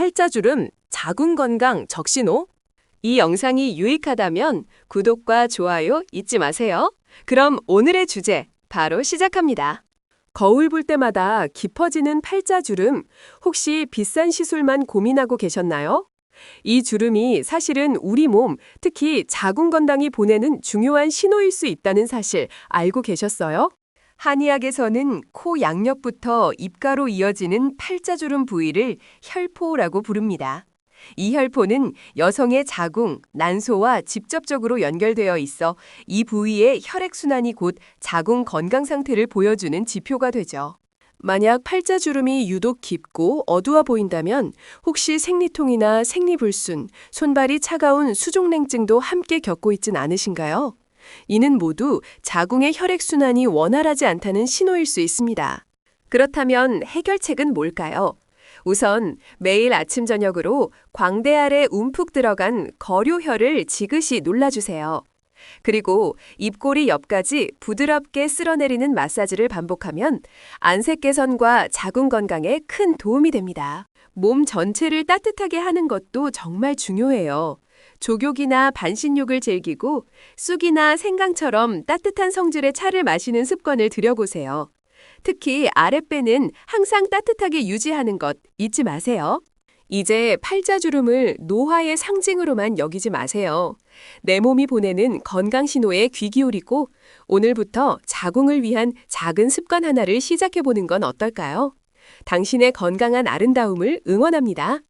팔자주름, 자궁 건강 적신호? 이 영상이 유익하다면 구독과 좋아요 잊지 마세요. 그럼 오늘의 주제 바로 시작합니다. 거울 볼 때마다 깊어지는 팔자주름, 혹시 비싼 시술만 고민하고 계셨나요? 이 주름이 사실은 우리 몸, 특히 자궁 건강이 보내는 중요한 신호일 수 있다는 사실 알고 계셨어요? 한의학에서는 코 양옆부터 입가로 이어지는 팔자주름 부위를 혈포라고 부릅니다. 이 혈포는 여성의 자궁, 난소와 직접적으로 연결되어 있어 이 부위의 혈액순환이 곧 자궁 건강 상태를 보여주는 지표가 되죠. 만약 팔자주름이 유독 깊고 어두워 보인다면 혹시 생리통이나 생리불순, 손발이 차가운 수족냉증도 함께 겪고 있진 않으신가요? 이는 모두 자궁의 혈액순환이 원활하지 않다는 신호일 수 있습니다. 그렇다면 해결책은 뭘까요? 우선 매일 아침 저녁으로 광대 아래 움푹 들어간 거료혈을 지그시 눌러주세요. 그리고 입꼬리 옆까지 부드럽게 쓸어내리는 마사지를 반복하면 안색 개선과 자궁 건강에 큰 도움이 됩니다. 몸 전체를 따뜻하게 하는 것도 정말 중요해요. 족욕이나 반신욕을 즐기고 쑥이나 생강처럼 따뜻한 성질의 차를 마시는 습관을 들여보세요. 특히 아랫배는 항상 따뜻하게 유지하는 것 잊지 마세요. 이제 팔자주름을 노화의 상징으로만 여기지 마세요. 내 몸이 보내는 건강 신호에 귀 기울이고 오늘부터 자궁을 위한 작은 습관 하나를 시작해 보는 건 어떨까요? 당신의 건강한 아름다움을 응원합니다.